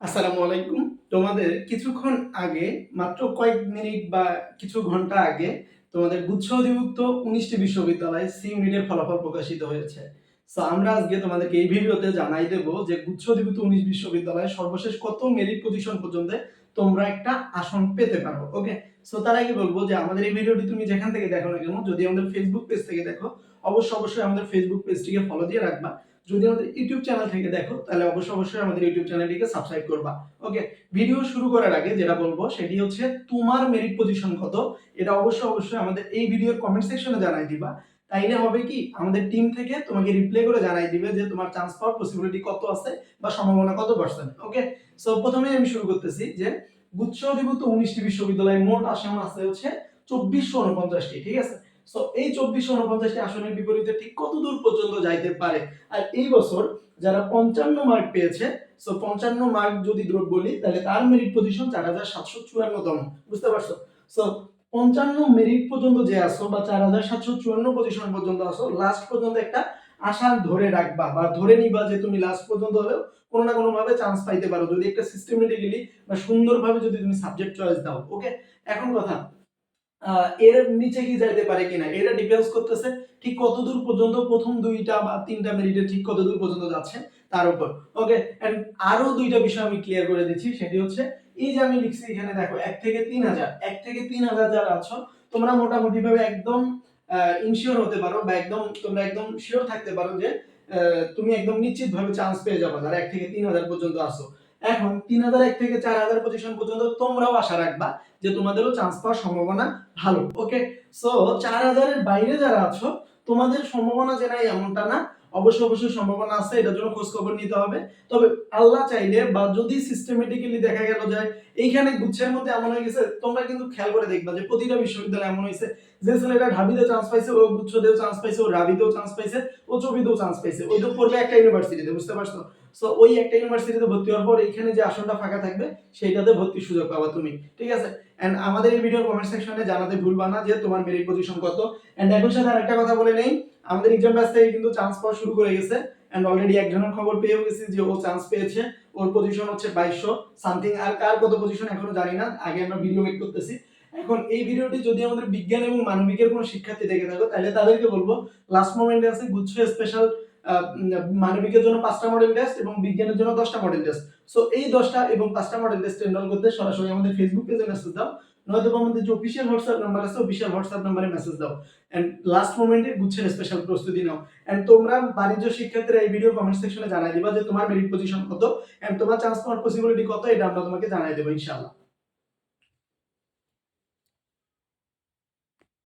আসসালামু আলাইকুম। তোমাদের কিছুক্ষণ আগে, মাত্র কয়েক মিনিট বা কিছু ঘণ্টা আগে, তোমাদের গুচ্ছ অধিভুক্ত উনিশটি বিশ্ববিদ্যালয়ে সি ইউনিটের ফলাফল প্রকাশিত হয়েছে। সো আমরা আজকে তোমাদেরকে এই ভিডিওতে জানাই দেব যে গুচ্ছ অধিভুক্ত উনিশ বিশ্ববিদ্যালয়ে সর্বশেষ কত মেরিট পজিশন পর্যন্ত তোমরা একটা আসন পেতে পারো ওকে সো তার আগে বলব যে আমাদের এই ভিডিওটি তুমি যেখান থেকে দেখো না কেন, যদি আমাদের ফেসবুক পেজ থেকে দেখো, অবশ্যই অবশ্যই আমাদের ফেসবুক পেজটিকে ফলো দিয়ে রাখবা। যদি আমাদের ইউটিউব চ্যানেল থেকে দেখো, তাহলে অবশ্যই অবশ্যই আমাদের ইউটিউব চ্যানেলটিকে সাবস্ক্রাইব করবা। ওকে ভিডিও শুরু করার আগে যেটা বলব, সেটি হচ্ছে তোমার মেরিট পজিশন কত? এটা অবশ্যই অবশ্যই আমাদের এই ভিডিওর কমেন্ট সেকশনে জানাই দিবা। তাইলে হবে কি, আমাদের টিম থেকে তোমাকে রিপ্লাই করে জানাই দিবে যে তোমার চান্স পাওয়ার পসিবিলিটি কত আছে বা সম্ভাবনা কত পার্সেন্ট ওকে সো প্রথমে আমি শুরু করতেছি যে গুচ্ছ অধিভুক্ত উনিশটি বিশ্ববিদ্যালয়ে মোট আসাম আছে হচ্ছে চব্বিশশো উনপঞ্চাশটি, ঠিক আছে? সো এই চব্বিশশো উনপঞ্চাশটি আসনের বিপরীতে ঠিক কত দূর পর্যন্ত যাইতে পারে? আর এই বছর যারা পঞ্চান্ন মার্ক পেয়েছে সো পঞ্চান্ন মার্ক যদি দূর বলি, তাহলে তার মেরিট পজিশন চার হাজার সাতশো চুয়ান্নতম। বুঝতে পারছ? সো পঞ্চান্ন মেরিট পর্যন্ত যে আসো বা চার হাজার সাতশো চুয়ান্ন পজিশন পর্যন্ত আসো লাস্ট পর্যন্ত একটা আশা ধরে রাখবা বা ধরে নিবা যে তুমি লাস্ট পর্যন্ত হলেও কোনো না কোনো ভাবে চান্স পাইতে পারো। যদি একটা সিস্টেমেটিক্যালি বা সুন্দরভাবে যদি তুমি সাবজেক্ট চয়েস দাও ওকে এখন কথা এর নিচে কি যাইতে পারে কিনা? এটা ডিপেন্ডস করতেছে ঠিক কত দূর পর্যন্ত প্রথম দুইটা বা তিনটা মিনিটে ঠিক কত দূর পর্যন্ত যাচ্ছে তার উপর। ওকে এন্ড আরও দুইটা বিষয় আমি ক্লিয়ার করে দিচ্ছি, সেটি হচ্ছে এই যে আমি লিখছি এখানে দেখো, এক থেকে তিন হাজার। এক থেকে তিন হাজার যারা আছো, তোমরা মোটামুটি ভাবে একদম ইনশিওর হতে পারো বা একদম, তোমরা একদম শিওর থাকতে পারো যে তুমি একদম নিশ্চিত ভাবে চান্স পেয়ে যাবে যারা এক থেকে তিন হাজার পর্যন্ত আসো এখন তিন হাজার এক থেকে চার হাজার পজিশন পর্যন্ত তোমরাও আশা রাখবা যে তোমাদেরও চান্স পাওয়ার সম্ভাবনা ভালো। ওকে সো চার হাজারের বাইরে যারা আছো, তোমাদের সম্ভাবনা যে নাই এমনটা না। অবশ্যই অবশ্যই সম্ভাবনা আছে, এটার জন্য খোঁজ খবর নিতে হবে। তবে আল্লাহ চাইলে বা যদি সিস্টেমেটিক্যালি দেখা গেল যায় এইখানে গুচ্ছের মধ্যে এমন হয়ে গেছে, তোমরা কিন্তু খেয়াল করে দেখবা যে প্রতিটা বিশ্ববিদ্যালয় এমন হয়েছে। যে ছেলেটা ঢাবিতে চান্স পাইছে, ও গুচ্ছতেও চান্স পাইছে, ও রাবিতেও চান্স পাইছে, ও চবিতেও চান্স পাইছে। ওই তো পড়বে একটা ইউনিভার্সিটিতে বুঝতে পারছ? সো ওই একটা ইউনিভার্সিটিতে ভর্তি হওয়ার পর এইখানে যে আসনটা ফাঁকা থাকবে, সেইটাতে ভর্তির সুযোগ পাবা তুমি, ঠিক আছে? এন্ড আমাদের এই ভিডিওর কমেন্ট সেকশনে জানাতে ভুলবা না যে তোমার মেরিট পজিশন কত। এন্ড একই সাথে আরেকটা কথা বলে নেই, আমাদের এক্সাম ব্যাচ থেকে কিন্তু চান্স পাওয়া শুরু করে গেছে। এন্ড অলরেডি একজনের খবর পেয়েও গেছি যে ও চান্স পেয়েছে। ওর পজিশন হচ্ছে বাইশশো সামথিং আর কার কত পজিশন এখনও জানি না, আগে আমরা ভিডিও মেক করতেছি। এখন এই ভিডিওটি যদি আমাদের বিজ্ঞান এবং মানবিকের কোনো শিক্ষার্থী দেখে থাকো, তাহলে তাদেরকে বলব লাস্ট মোমেন্টে আছে, গুচ্ছ স্পেশাল মানবিকের জন্য পাঁচটা মডেল টেস্ট এবং বিজ্ঞানের জন্য দশটা মডেল টেস্ট সো এই দশটা এবং পাঁচটা মডেল টেস্ট এনরোল করতে সরাসরি আমাদের ফেসবুক পেজে মেসেজ দাও, নয়তো আমাদের যে অফিসিয়াল হোয়াটসঅ্যাপ নাম্বার আছে অফিসিয়াল হোয়াটসঅ্যাপ নাম্বারে মেসেজ দাও। এন্ড লাস্ট মোমেন্টে গুচ্ছের স্পেশাল প্রস্তুতি নাও। এন্ড তোমরা বাণিজ্য শিক্ষার্থীরা এই ভিডিও কমেন্ট সেকশনে জানাই দিবা যে তোমার মেরিট পজিশন কত এন্ড তোমার চান্স পাওয়ার পসিবিলিটি কত, এটা আমরা তোমাকে জানাই দেবো, ইনশাআল্লাহ।